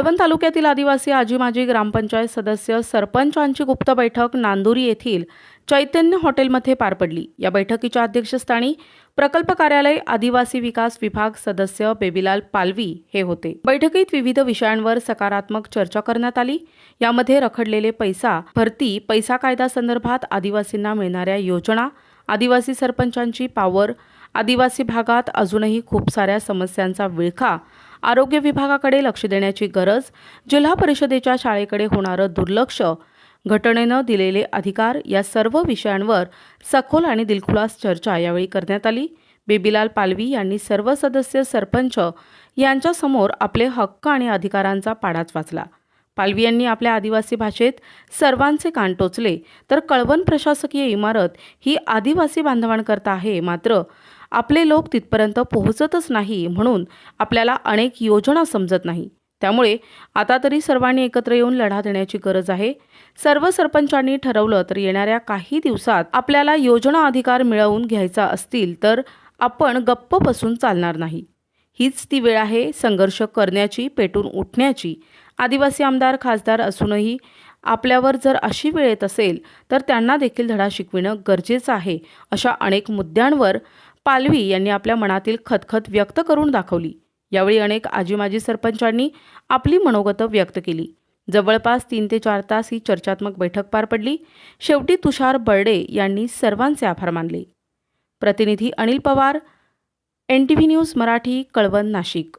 कळवण तालुक्यातील आदिवासी आजी माजी ग्रामपंचायत सदस्य सरपंचांची गुप्त बैठक नांदुरी येथील चैतन्य हॉटेलमध्ये पार पडली. या बैठकीच्या अध्यक्षस्थानी प्रकल्प कार्यालय आदिवासी विकास विभाग सदस्य बेबीलाल पालवी हे होते. बैठकीत विविध विषयांवर सकारात्मक चर्चा करण्यात आली. यामध्ये रखडलेले पैसा भरती पैसा कायदा संदर्भात आदिवासींना मिळणाऱ्या योजना आदिवासी सरपंचांची पावर आदिवासी भागात अजूनही खूप साऱ्या समस्यांचा विळखा आरोग्य विभागाकडे लक्ष देण्याची गरज जिल्हा परिषदेच्या शाळेकडे होणारं दुर्लक्ष घटनेनं दिलेले अधिकार या सर्व विषयांवर सखोल आणि दिलखुलास चर्चा यावेळी करण्यात आली. बेबीलाल पालवी यांनी सर्व सदस्य सरपंच यांच्यासमोर आपले हक्क आणि अधिकारांचा पाडाच वाचला. पालवी यांनी आपल्या आदिवासी भाषेत सर्वांचे कान टोचले. तर कळवण प्रशासकीय इमारत ही आदिवासी बांधवांकरता आहे. मात्र आपले लोक तिथपर्यंत पोहोचतच नाही म्हणून आपल्याला अनेक योजना समजत नाही. त्यामुळे आता तरी सर्वांनी एकत्र येऊन लढा देण्याची गरज आहे. सर्व सरपंचांनी ठरवलं तर येणाऱ्या काही दिवसात आपल्याला योजना अधिकार मिळवून घ्यायचा असतील तर आपण गप्प बसून चालणार नाही. हीच ती वेळ आहे संघर्ष करण्याची पेटून उठण्याची. आदिवासी आमदार खासदार असूनही आपल्यावर जर अशी वेळ येत असेल तर त्यांना देखील धडा शिकविणं गरजेचं आहे अशा अनेक मुद्द्यांवर पालवी यांनी आपल्या मनातील खतखत व्यक्त करून दाखवली. यावेळी अनेक आजी माजी सरपंचांनी आपली मनोगतं व्यक्त केली. जवळपास तीन ते चार तास ही चर्चात्मक बैठक पार पडली. शेवटी तुषार बर्डे यांनी सर्वांचे आभार मानले. प्रतिनिधी Anil Pawar N T V news Marathi Kalwan Nashik.